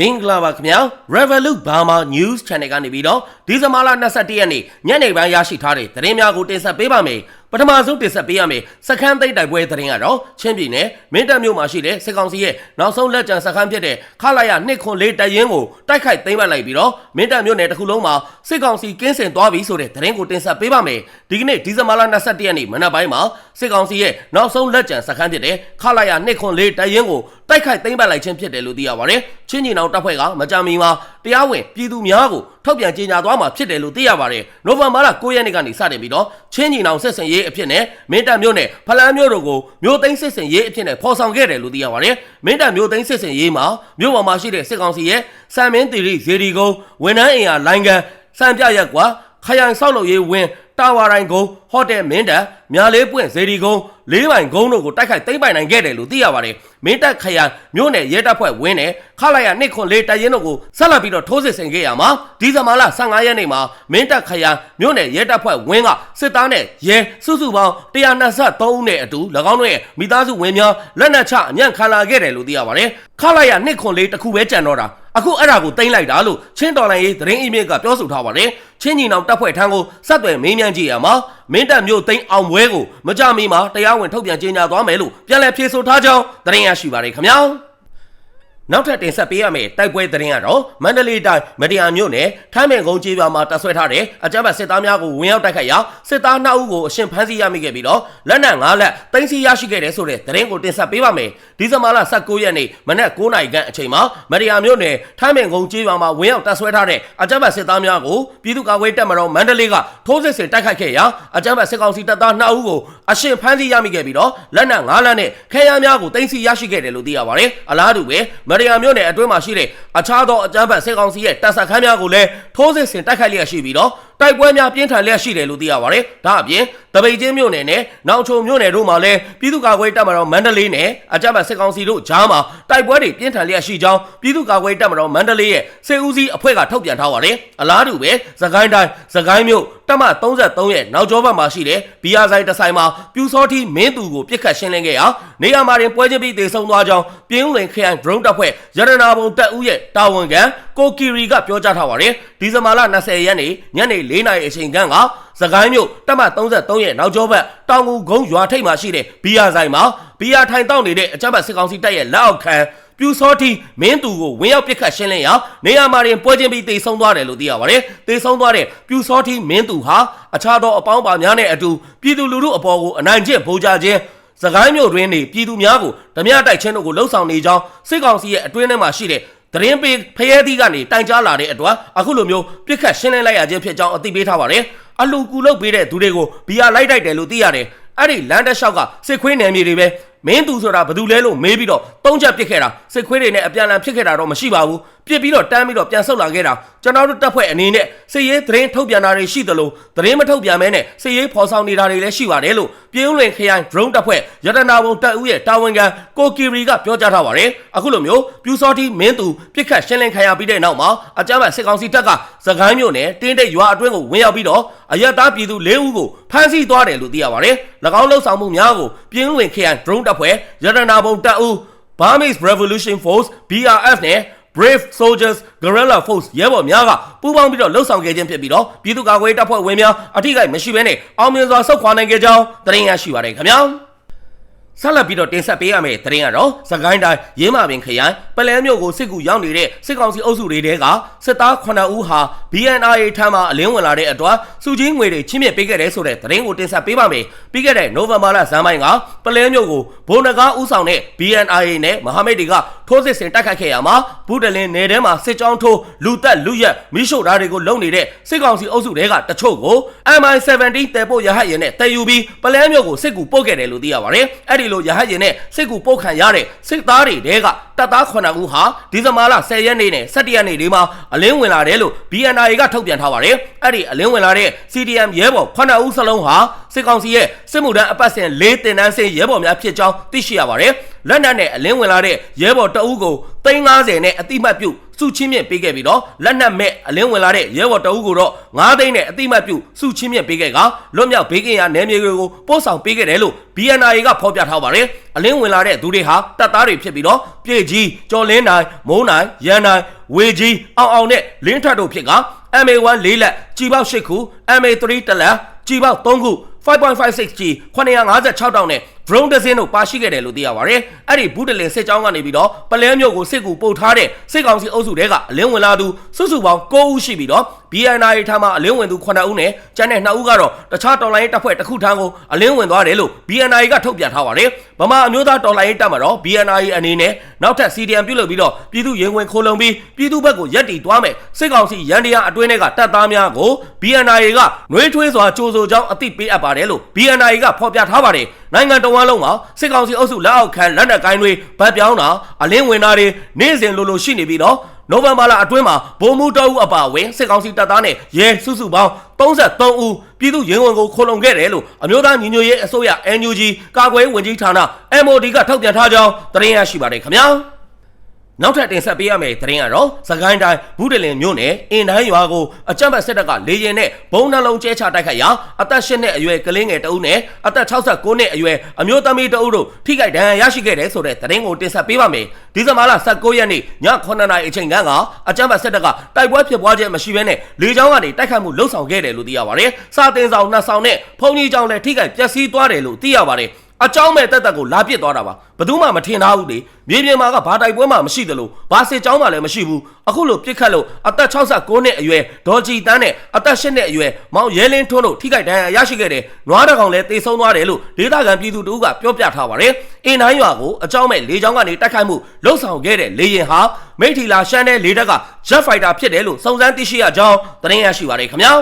မင်္ဂလာပါခင်ဗျာ Revolut Burma News Channel ကနေပြီးတော့ဒီဇင်ဘာလ22ရက်နေ့ညနေပိုင်းရရှိထားတဲ့သတင်းများကိုတင်ဆက်ပေးပါမယ်ပထမဆုံးတင်ဆက်ပေးရမယ်စခန်းသိမ်းတိုက်ပွဲသတင်းကတော့ချင်းပြည်နယ်မင်းတပ်မြို့မှာရှိတဲ့စစ်ကောင်စီရဲ့နောက်ဆုံးလက်ကျန်စခန်းဖြစ်တဲ့ခလာရ204တပ်ရင်းကိုတိုက်ခိုက်သိမ်းပိုက်လိုက်ပြီးတော့မင်းတပ်မြို့နယ်တစ်ခုလုံးမှာစစ်ကောင်စီကင်းစင်သွားပြီဆိုတဲ့သတင်းကိုတင်ဆက်ပေးပါမယ်ဒီကနေ့ဒီဇင်ဘာလ22ရက်နေ့မနက်ပိုင်းမှာစစ်ကောင်စီရဲ့နောက်ဆုံးလက်ကျန်စခန်းဖြစ်တဲ့ခလာရ204တပ်ရင်းကိုတိုက်ခိုက်သိမ်းပိုက်လိုက်ခြင်းဖြစ်တယ်လို့သိရပါတယ်ချင်းကြီးနောင်တပ်ဖွဲ့ကမကြမီမှာတရားဝင်ပြည်သူများကိုထုတ်ပြန်ကြေညာသွားမှာဖြစ်တယ်လို့သိရပါတယ်နိုဝင်ဘာလ9ရက်နေ့ကနေစတင်ပြီးတော့ချင်းကြီးနောင်ဆက်ဆင်ရေးအဖြစ်နဲ့မင်းတပ်မြို့နယ်ဖလန်းမြို့တို့ကိုမြို့သိမ်းဆက်ဆင်ရေးအဖြစ်နဲ့ဖော်ဆောင်ခဲ့တယ်လို့သိရပါတယ်မင်းတပ်မြို့သိမ်းဆက်ဆင်ရေးမှာမြို့ပေါ်မှာရှိတဲ့စစ်ကောင်စီရဲ့စံမင်းတီရီဇေဒီကုန်းဝန်ထမ်းအင်အားလိုင်းကန်စံပြရက်ကွာခရိုင်ဆောက်လုပ်ရေးဝင်းတာဝါတိုင်းကုန်း ဟိုတယ်မင်းတပ်မြာလေးပွင့်ဇေဒီကုန်းလေးပိုင်ကုန်းတို့ကိုတိုက်ခိုက်သိမ်းပိုင်နိုင်ခဲ့တယ်လို့သိရပါတယ်မင်းတပ်ခရိုင်မြို့နယ်ရဲတပ်ဖွဲ့ဝင်းနဲ့ခလာရနှစ်ခွန်လေးတရင်တို့ကိုဆက်လက်ပြီးတော့ထိုးစစ်ဆင်ခဲ့ရမှာဒီဇင်ဘာလ15ရက်နေ့မှာမင်းတပ်ခရိုင်မြို့နယ်ရဲတပ်ဖွဲ့ဝင်းကစစ်သားနဲ့ရဲစုစုပေါင်း123ဦးနဲ့အတူ၎င်းတို့ရဲ့မိသားစုဝင်များလက်နက်ချအညံ့ခံလာခဲ့တယ်လို့သိရပါတယ်ခလာရနှစ်ခွန်လေးတစ်ခုပဲကြံတော့တာအခုအဲ့ဒါကိုတင်လိုက်တာလို့ချင်းတော်လိုင်းရေးသတင်းအီးမေးလ်ကပြောဆိုထားပါတယ်ချင်းညီနောင်တပ်ဖွဲ့ထံကိုဆက်သွယ်မေးမြန်းကြည့်ရမှာမင်းတပ်မျိုးသိန်းအောင်ပွဲကိုမကြမီမှာတရားဝင်ထုတ်ပြန်ကြေညာသွားမယ်လို့ပြန်လည်ဖြေဆိုထားကြောင်းသတင်းရရှိပါတယ်ခင်ဗျာ နောက်ထပ်တင်ဆက်ပေးရမယ့်တိုက်ပွဲသတင်းကတော့မန္တလေးတိုင်းမဒီယာမြို့နယ်ထမ်းမင်ကုန်းကျေးရွာမှာတပ်ဆွဲထားတဲ့အကြမ်းဖက်စစ်သားများကိုဝင်ရောက်တိုက်ခိုက်ရာစစ်သား2ဦးကိုအရှင်ဖမ်းဆီးရမိခဲ့ပြီးတော့လက်နက်5လက်တင်စီရရှိခဲ့တဲ့ဆိုတဲ့သတင်းကိုတင်ဆက်ပေးပါမယ်ဒီဇင်ဘာလ19ရက်နေ့မနက်9:00နာရီခန့်အချိန်မှာမဒီယာမြို့နယ်ထမ်းမင်ကုန်းကျေးရွာမှာဝင်ရောက်တပ်ဆွဲထားတဲ့အကြမ်းဖက်စစ်သားများကိုပြည်သူ့ကာကွယ်တပ်မတော်မန္တလေးကထိုးစစ်ဆင်တိုက်ခိုက်ခဲ့ရာအကြမ်းဖက်စစ်ကောင်စီတပ်သား2ဦးကိုအရှင်ဖမ်းဆီးရမိခဲ့ပြီးတော့လက်နက်5လက်နဲ့ခဲယမ်းများကိုတင်စီရရှိခဲ့တယ်လို့သိရပါတယ်အလားတူပဲမဒီယာမြို့နယ်အတွင်းမှာရှိတဲ့အခြားသောအကြမ်းဖက်စစ်ကောင်စီရဲ့တပ်စခန်းများကိုလည်းထိုးစစ်ဆင်တိုက်ခိုက်လျက်ရှိပြီးတော့တိုက်ပွဲများပြင်းထန်လျက်ရှိတယ်လို့သိရပါတယ်။ဒါအပြင် တပိတ်ချင်းမြို့နယ်နဲ့နောင်ချုံမြို့နယ်တို့မှာလည်းပြည်သူ့ကာကွယ်တပ်မတော်မန္တလေးနဲ့အကြမ်းဖက်စစ်ကောင်စီတို့ကြားမှာတိုက်ပွဲတွေပြင်းထန်လျက်ရှိကြောင်းပြည်သူ့ကာကွယ်တပ်မတော်မန္တလေးရဲ့စစ်ဦးစီးအဖွဲ့ကထုတ်ပြန်ထားပါတယ်။အလားတူပဲသခိုင်းတိုင်းသခိုင်းမြို့တပ်မ33ရဲ့နောက်ကျောဘက်မှာရှိတဲ့ဘီယာဆိုင်တဆိုင်မှာပြူစောတိမင်းသူကိုပြစ်ခတ်ရှင်းလင်းခဲ့ရာနေရာမှာတင်ပွဲချင်းပြီးတေဆုံးသွားကြောင်းပြင်းဦးလင်ခရိုင် drone တပ်ဖွဲ့ရတနာဘုံတပ်ဦးရဲ့တာဝန်ခံကိုကီရီကပြောကြားထားပါတယ်။ဒီဇင်ဘာလ20ရက်နေ့ညနေ4နာရီအချိန်ခန့်က စကိုင်းမြို့တပ်မ33ရဲ့နောက်ကျောဘက်တောင်ကူကုန်းရွာထိပ်မှာရှိတဲ့ဘီယာဆိုင်မှာဘီယာထိုင်တောက်နေတဲ့အကြမ်းဖက်စစ်ကောင်စီတပ်ရဲ့လက်အောက်ခံပြူစောတိမင်းသူကိုဝင်ရောက်ပစ်ခတ်ရှင်းလင်းရာနေရာမှာတင်ပွဲချင်းပြီးတေဆုံးသွားတယ်လို့သိရပါတယ်။တေဆုံးသွားတဲ့ပြူစောတိမင်းသူဟာအခြားသောအပေါင်းပါများနဲ့အတူပြည်သူလူထုအပေါ်ကိုအနိုင်ကျင့်ဗိုလ်ကြခြင်းစကိုင်းမြို့တွင်နေပြည်သူများကိုဓမြတိုက်ချင်းတို့ကိုလှုပ်ဆောင်နေကြောင်းစစ်ကောင်စီရဲ့အတွင်းထဲမှာရှိတဲ့သတင်းပေးဖရဲသီးကနေတိုင်ကြားလာတဲ့အတွက်အခုလိုမျိုးပြစ်ခတ်ရှင်းလင်းလိုက်ရခြင်းဖြစ်ကြောင်းအသိပေးထားပါတယ်။ အလူကူလုတ်ပေးတဲ့သူတွေကိုဘီယာလိုက်တိုက်တယ်လို့သိရတယ်။အဲ့ဒီလန်တက်လျှောက်ကစစ်ခွေးနယ်မြေတွေပဲမင်းသူဆိုတာဘယ်သူလဲလို့မေးပြီးတော့တုံးချက်ပစ်ခဲ့တာစစ်ခွေးတွေနဲ့အပြန်အလှန်ဖြစ်ခဲ့တာတော့မရှိပါဘူးပြစ်ပြီးတော့တန်းပြီးတော့ပြန်ဆုတ်လာခဲ့တာကျွန်တော်တို့တပ်ဖွဲ့အနေနဲ့စစ်ရေးသတင်းထုတ်ပြန်တာတွေရှိသလိုသတင်းမထုတ်ပြန်မဲနဲ့စစ်ရေးဖော်ဆောင်နေတာတွေလည်းရှိပါတယ်လို့ပြည်ဦးလွင်ခရိုင် drone တပ်ဖွဲ့ရတနာဘုံတပ်ဦးရဲ့တာဝန်ခံကိုကီရီကပြောကြားထားပါတယ်အခုလိုမျိုးပြူစောတိမင်းသူပြစ်ခတ်ရှင်းလင်းခံရပြီးတဲ့နောက်မှာအကြမ်းဖက်စစ်ကောင်စီတပ်ကစကိုင်းမြို့နယ်တင်းတိတ်ရွာအတွင်းကိုဝင်ရောက်ပြီးတော့အရက်သားပြည်သူ၄ဦးကိုဖမ်းဆီးသွားတယ်လို့သိရပါတယ်၎င်းလှုပ်ဆောင်မှုများကိုပြည်ဦးလွင်ခရိုင် drone တပ်ဖွဲ့ရတနာဘုံတပ်ဦး Burmese Revolution Force BRF နဲ့ Brave Soldiers Guerrilla Force ရဲဘော်များကပူးပေါင်းပြီးတော့လှုပ်ဆောင်ခဲ့ခြင်းဖြစ်ပြီးတော့ပြည်သူ့ကာကွယ်တပ်ဖွဲ့ဝင်များအထိကိမရှိဘဲနဲ့အောင်မြင်စွာဆုတ်ခွာနိုင်ခဲ့ကြောင်းသတင်းရရှိပါရခင်ဗျာဆက်လက်ပြီးတော့တင်ဆက်ပေးရမယ့်သတင်းကတော့စကိုင်းတိုင်းရင်းမာပင်ခရိုင်ပလဲမြို့ကိုစစ်ကူရောက်နေတဲ့စစ်ကောင်စီအုပ်စုတွေတဲကစစ်သား9ဦးဟာ BNRA ထံမှအလင်းဝင်လာတဲ့အတွက်စုချင်းငွေတွေချင်းမြင့်ပေးခဲ့တယ်ဆိုတဲ့သတင်းကိုတင်ဆက်ပေးပါမယ်။ပြီးခဲ့တဲ့နိုဝင်ဘာလဇန်ပိုင်းကပလဲမြို့ကိုဘုံနဂါဦးဆောင်တဲ့ BNRA နဲ့မဟာမိတ်တွေကထိုးစစ်ဆင်တိုက်ခိုက်ခဲ့ရမှာဘူးတလင်းနယ်ထဲမှာစစ်ကြောင်းထိုးလူသက်လူရက်မိရှုဓာတ်တွေကိုလုံနေတဲ့စစ်ကောင်စီအုပ်စုတွေကတချို့ကို MI17 တဲပို့ရဟတ်ရင်နဲ့တည်ယူပြီးပလဲမြို့ကိုစစ်ကူပို့ခဲ့တယ်လို့သိရပါတယ်။အဲ့ဒီလိုရဟတ်ရင်နဲ့စစ်ကူပို့ခံရတဲ့စစ်သားတွေတဲကတပ်သား9ဦးဟာဒီဇင်ဘာလ10ရက်နေ့နဲ့17ရက်နေ့တွေမှာအလင်းဝင်လာတယ်လို့ BNRA ကထုတ်ပြန်ထားပါတယ်။အဲ့ဒီအလင်းဝင်လာတဲ့ CDM ရဲဘော်9ဦးစလုံးဟာစစ်ကောင်စီရဲ့စစ်မှုထမ်းအပတ်စဉ်၄တင်တန်းစင်ရဲဘော်များဖြစ်ကြောင်းသိရှိရပါတယ်။လက်နက်နဲ့အလင်းဝင်လာတဲ့ရဲဘော်တအုပ်ကို 350နဲ့အတိမတ်ပြုစုချင်းမြင့်ပေးခဲ့ပြီးတော့လက်နက်မဲ့အလင်းဝင်လာတဲ့ရဲဘော်တအုပ်ကိုတော့9သိန်းနဲ့အတိမတ်ပြုစုချင်းမြင့်ပေးခဲ့ကလွတ်မြောက်ဘေးကင်းရာနယ်မြေတွေကိုပို့ဆောင်ပေးခဲ့တယ်လို့ BNI ကဖော်ပြထားပါတယ်အလင်းဝင်လာတဲ့သူတွေဟာတပ်သားတွေဖြစ်ပြီးတော့ပြည်ကြီးကျော်လင်းနိုင်မုံနိုင်ရန်နိုင်ဝေကြီးအောင်အောင်နဲ့လင်းထတ်တို့ဖြစ်က MA1 လေးလက်ကြီးပေါက်8ခု MA3 တလက်ကြီးပေါက်3ခု 5.56G 956တောင်နဲ့ drone တစ်စင်းတို့ပါရှိခဲ့တယ်လို့သိရပါတယ်။အဲ့ဒီဘူးတလင်စစ်ကြောင်းကနေပြီးတော့ပလဲမြို့ကိုစစ်ကူပို့ထားတဲ့စစ်ကောင်စီအုပ်စုတွေကအလင်းဝင်လာသူစုစုပေါင်း9ဦးရှိပြီးတော့ BNI ထားမှာအလင်းဝင်သူ9ဦးနဲ့ကျန်တဲ့2ဦးကတော့တခြားတော်လိုင်းတပ်ဖွဲ့တစ်ခုထမ်းကိုအလင်းဝင်သွားတယ်လို့ BNI ကထုတ်ပြန်ထားပါတယ်။ဗမာအမျိုးသားတော်လိုင်းတပ်မှာတော့ BNI အနေနဲ့နောက်ထပ် CDM ပြုလုပ်ပြီးတော့ပြည်သူရင်ဝင်ခိုးလုံပြီးပြည်သူဘက်ကိုရက်တီသွားမယ်စစ်ကောင်စီရန်တရားအတွင်းတွေကတပ်သားများကို BNI ကနှွေးထွေးစွာကြိုးဆိုကြောင်းအသိပေးအပ်ပါတယ်လို့ BNI ကဖော်ပြထားပါတယ်။နိုင်ငံတော်ဝန်လုံးမှာစစ်ကောင်စီအုပ်စုလက်အောက်ခံလက်နက်ကိုင်းတွေဗတ်ပြောင်းတာအလင်းဝင်တာတွေနေ့စဉ်လိုလိုရှိနေပြီးတော့ နိုဝင်ဘာလအတွင်းမှာဗိုလ်မှူးတောက်ဦးအပါအဝင်စစ်ကောင်စီတပ်သားနဲ့ရဲစုစုပေါင်း33ဦးပြည်သူရင်ဝင်ကိုခိုလုံခဲ့တယ်လို့အမျိုးသားညီညွတ်ရေးအစိုးရ NUG ကာကွယ်ဝင်ကြီးဌာန MOD ကထုတ်ပြန်ထားကြောင်းသတင်းရရှိပါတယ်ခင်ဗျာ နောက်ထပ်တင်ဆက်ပေးရမယ့်သတင်းကတော့စကိုင်းတိုင်းဘူးတလင်မြို့နယ်အင်တိုင်းရွာကိုအကြမ်းဖက်စစ်တပ်ကလေရင်နဲ့ဘုံနှလုံးကျဲချတိုက်ခိုက်ရာအသက်၈နှစ်အရွယ်ကလေးငယ်တအုပ်နဲ့အသက်69နှစ်အရွယ်အမျိုးသမီးတအုပ်တို့ထိခိုက်ဒဏ်ရာရရှိခဲ့တယ်ဆိုတဲ့သတင်းကိုတင်ဆက်ပေးပါမယ်။ဒီဇင်ဘာလ19ရက်နေ့ည9:00နာရီအချိန်ကအကြမ်းဖက်စစ်တပ်ကတိုက်ပွဲဖြစ်ပွားခြင်းမရှိဘဲနဲ့လေကြောင်းကနေတိုက်ခိုက်မှုလှုပ်ဆောင်ခဲ့တယ်လို့သိရပါတယ်။စာတင်ဆောင်နှစ်ဆောင်နဲ့ဖုန်ကြီးကြောင်လည်းထိခိုက်ပျက်စီးသွားတယ်လို့သိရပါတယ်။ အကြောင်းမဲ့တက်တက်ကိုလာပစ်သွားတာပါဘယ်သူမှမထင်သားဘူးလေမြေပြင်မှာကဘာတိုက်ပွဲမှမရှိသလိုဘာစစ်ကြောင်းမှလည်းမရှိဘူးအခုလိုပစ်ခတ်လို့အသက်69နှစ်အရွယ်ဒေါ်ကြည်တန်းနဲ့အသက်10နှစ်အရွယ်မောင်ရဲလင်းထွန်းတို့ထိခိုက်ဒဏ်ရာရရှိခဲ့တယ်နွားတကောင်လည်းတေဆုံးသွားတယ်လို့ဒေသခံပြည်သူတို့ကပြောပြထားပါတယ်အင်းတိုင်းရွာကိုအကြောင်းမဲ့လေကြောင်းကနေတိုက်ခိုက်မှုလှုံ့ဆော်ခဲ့တဲ့လေရင်ဟာမိထီလာရှမ်းတဲ့လေတပ်က Jet Fighter ဖြစ်တယ်လို့စုံစမ်းသိရှိရကြောင်းသတင်းရရှိပါတယ်ခင်ဗျာ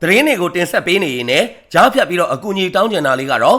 သတင်းတွေကိုတင်ဆက်ပေးနေရင်လည်းကြားဖြတ်ပြီးတော့အကူအညီတောင်းကြင်တာလေးကတော့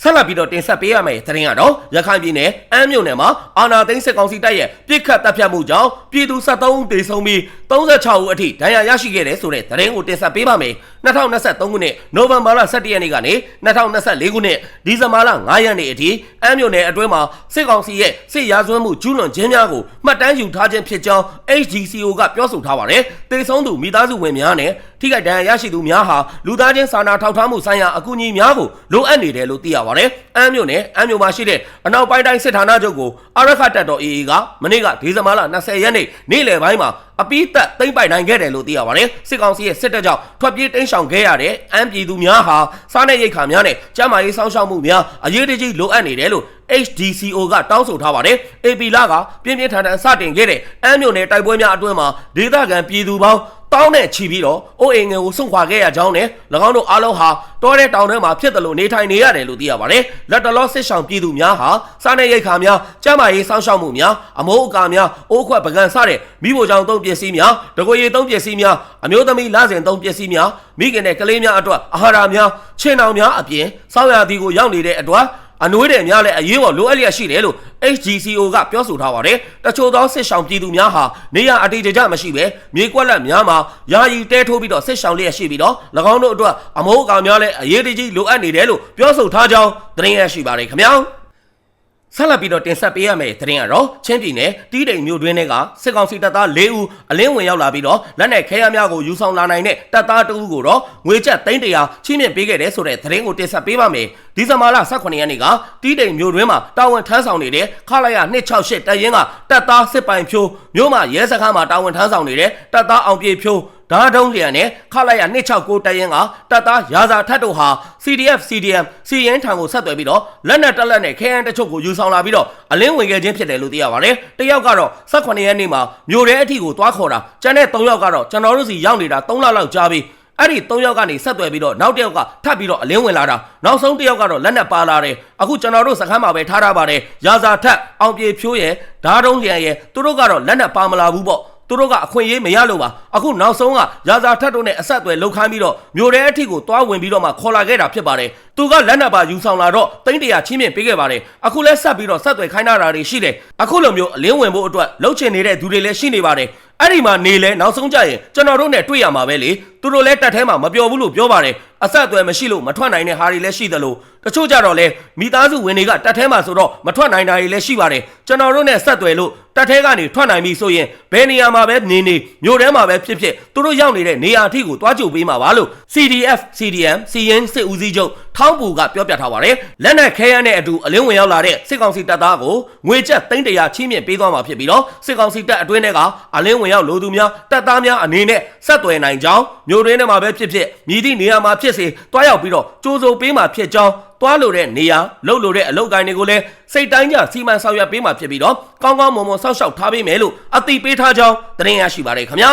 ဆက်လက်ပြီးတော့တင်ဆက်ပေးရမယ့်သတင်းကတော့ရခိုင်ပြည်နယ်အမ်းမြို့နယ်မှာအာနာသိန်းစစ်ကောင်စီတပ်ရဲ့ပြစ်ခတ်တပ်ဖြတ်မှုကြောင့်ပြည်သူ73ဦးသေဆုံးပြီး36ဦးအထိဒဏ်ရာရရှိခဲ့တယ်ဆိုတဲ့သတင်းကိုတင်ဆက်ပေးပါမယ်2023ခုနှစ်နိုဝင်ဘာလ17ရက်နေ့ကနေ2024ခုနှစ်ဒီဇင်ဘာလ9ရက်နေ့အထိအမ်းမြို့နယ်အတွင်းမှာစစ်ကောင်စီရဲ့စစ်ရာဇဝတ်မှုကျူးလွန်ခြင်းများကိုမှတ်တမ်းယူထားခြင်းဖြစ်ကြောင်း HGCO ကပြောဆိုထားပါတယ်သေဆုံးသူမိသားစုဝင်များနဲ့ထိခိုက်ဒဏ်ရာရရှိသူများဟာလူသားချင်းစာနာထောက်ထားမှုဆိုင်ရာအကူအညီများကိုလိုအပ်နေတယ်လို့သိရပါတယ်။အမ်းမြို့နယ်အမ်းမြို့မှာရှိတဲ့အနောက်ပိုင်းတိုင်းစစ်ဌာနချုပ်ကိုအာရခတပ်တော် AA ကမနေ့ကဒီဇင်ဘာလ20ရက်နေ့နေ့လယ်ပိုင်းမှာအပိသက်သိမ့်ပိုက်နိုင်ခဲ့တယ်လို့သိရပါတယ်။စစ်ကောင်စီရဲ့စစ်တပ်ကြောင့်ထွက်ပြေးတိမ်းရှောင်ခဲ့ရတဲ့အမ်းပြည်သူများဟာစားနပ်ရိက္ခာများနဲ့ကျန်းမာရေးစောင့်ရှောက်မှုများအရေးတကြီးလိုအပ်နေတယ်လို့ HDCO ကတောင်းဆိုထားပါတယ်။ AP လာကပြင်းပြင်းထန်ထန်စတင်ခဲ့တဲ့အမ်းမြို့နယ်တိုက်ပွဲများအတွင်းမှာဒေသခံပြည်သူပေါင်းတောင်းနဲ့ချီပြီးတော့အိုးအိမ်ငယ်ကိုစွန့်ခွာခဲ့ရကြောင်းနဲ့၎င်းတို့အားလုံးဟာတောတဲ့တောင်ထဲမှာဖြစ်တယ်လို့နေထိုင်နေရတယ်လို့သိရပါတယ်။လက်တလောစစ်ဆောင်ပြည်သူများဟာစားနေရိတ်ခါများကျန်းမာရေးစောင့်ရှောက်မှုများအမိုးအကာများအိုးခွက်ပကံစတဲ့မိဖို့ကြောင့်သုံးပစ္စည်းများတကိုယ်ရည်သုံးပစ္စည်းများအမျိုးသမီးလစဉ်သုံးပစ္စည်းများမိခင်တဲ့ကလေးများအတွက်အာဟာရများချင်းတောင်များအပြင်စောင်းရသည်ကိုရောက်နေတဲ့အတွက် အနွေးတယ်များလည်းအရေးပေါ်လိုအပ်လျက်ရှိတယ်လို့ HGCO ကပြောဆိုထားပါတယ်။တချို့သောစစ်ဆောင်ပြည်သူများဟာနေရအတိတ်ကြမရှိပဲမြေကွက်လက်များမှာယာယီတဲထိုးပြီးတော့စစ်ဆောင်လျက်ရှိပြီးတော့၎င်းတို့အတွက်အမိုးအကာများလည်းအရေးတကြီးလိုအပ်နေတယ်လို့ပြောဆိုထားကြောင်းသတင်းရရှိပါတယ်ခင်ဗျာ။ ဆက်လက်ပြီးတော့တင်ဆက်ပေးရမယ့်သတင်းကတော့ချင်းပြည်နယ်တီးတိမ်မြို့တွင်းထဲကစစ်ကောင်စီတပ်သား၄ဦးအလင်းဝင်ရောက်လာပြီးတော့လက်နက်ခဲယမ်းများကိုယူဆောင်လာနိုင်တဲ့တပ်သားတဦးကိုတော့ငွေကျပ်300ချင်းမြင့်ပေးခဲ့တယ်ဆိုတဲ့သတင်းကိုတင်ဆက်ပေးပါမယ်။ဒီဇင်ဘာလ18ရက်နေ့ကတီးတိမ်မြို့တွင်းမှာတာဝန်ထမ်းဆောင်နေတဲ့ခလာရ268တပ်ရင်းကတပ်သားစစ်ပိုင်ဖြိုးမြို့မှာရဲစခန်းမှာတာဝန်ထမ်းဆောင်နေတဲ့တပ်သားအောင်ပြေဖြိုး ဓာတ်တုံးလျံနဲ့ခလိုက်ရ269တရင်ကတပ်သားရာဇာထတ်တို့ဟာ CDF CDM စီရင်ထံကိုဆက်သွယ်ပြီးတော့လက်နက်တက်လက်နဲ့ခဲယမ်းတချို့ကိုယူဆောင်လာပြီးတော့အလင်းဝင်ခဲ့ခြင်းဖြစ်တယ်လို့သိရပါတယ်။တယောက်ကတော့18ရက်နေ့မှာမြို့ထဲအထိကိုသွားခေါ်တာကျန်တဲ့3ယောက်ကတော့ကျွန်တော်တို့စီရောက်နေတာ3လလောက်ကြာပြီ။အဲ့ဒီ၃ယောက်ကနေဆက်သွယ်ပြီးတော့နောက်တစ်ယောက်ကထပ်ပြီးတော့အလင်းဝင်လာတာနောက်ဆုံးတစ်ယောက်ကတော့လက်နက်ပါလာတယ်အခုကျွန်တော်တို့စခန်းမှာပဲထားထားပါတယ်ရာဇာထက်အောင်ပြေဖြိုးရဲ့ဓာတ်တုံးလျံရဲ့သူတို့ကတော့လက်နက်ပါမလာဘူးပေါ့သူသူတို့ကအခွင့်အရေးမရလို့ပါ အခုနောက်ဆုံးကရာဇာထက်တို့နဲ့အဆက်အသွယ်လှုပ်ခိုင်းပြီးတော့မျိုးတဲ့အထိကိုတွားဝင်ပြီးတော့မှခေါ်လာခဲ့တာဖြစ်ပါတယ်သူကလက်နက်ပါယူဆောင်လာတော့တိမ့်တရာချင်းမြင့်ပေးခဲ့ပါတယ်အခုလဲဆက်ပြီးတော့ဆက်သွယ်ခိုင်းတာတွေရှိတယ်အခုလိုမျိုးအလင်းဝင်ဖို့အတွက်လှုပ်ချင်နေတဲ့သူတွေလည်းရှိနေပါတယ်အဲ့ဒီမှာနေလဲနောက်ဆုံးကြရင်ကျွန်တော်တို့နဲ့တွေ့ရမှာပဲလေသူတို့လဲတက်ထဲမှာမပြောဘူးလို့ပြောပါတယ်အဆက်အသွယ်မရှိလို့မထွက်နိုင်တဲ့ဟာတွေလည်းရှိသလိုတချို့ကြတော့လဲမိသားစုဝင်တွေကတက်ထဲမှာဆိုတော့မထွက်နိုင်တာတွေလည်းရှိပါတယ်ကျွန်တော်တို့နဲ့ဆက်သွယ်လို့တက်ထဲကနေထွက်နိုင်ပြီဆိုရင်ဘယ်နေရာမှာပဲနေနေမြို့ထဲမှာပဲဖြစ်ဖြစ်သူတို့ရောက်နေတဲ့နေရာအထိကိုတွားကြိုပေးမှာပါလို့ CDF CDM စီရင်စစ်ဦးစီးချုပ်ထောင်းပူကပြောပြထားပါတယ်လက်နက်ခဲယမ်းနဲ့အတူအလင်းဝင်ရောက်လာတဲ့စစ်ကောင်စီတပ်သားကိုငွေကျပ်သိန်းတရာချင်းမြင့်ပေးသွားမှာဖြစ်ပြီးတော့စစ်ကောင်စီတပ်အတွင်းထဲကအလင်းဝင်ရောက်လိုသူများတပ်သားများအနေနဲ့ဆက်သွယ်နိုင်ကြောင်းမြို့တွင်းထဲမှာပဲဖြစ်ဖြစ်မြည်သည့်နေရာမှာဖြစ်စေတွားရောက်ပြီးတော့ကြိုးစိုးပေးမှာဖြစ်ကြောင်းတွားလို့တဲ့နေရာလှုပ်လို့တဲ့အလုပ်ကိုင်းတွေကိုလည်းစိတ်တိုင်းကြစီမံဆောင်ရွက်ပေးမှာဖြစ်ပြီးတော့ကောင်းကောင်းမွန်မွန်စောင့်ရှောက်ထားပေးမယ်လို့အသိပေးထားကြောင်းတင်ရရှိပါတယ်ခင်ဗျာ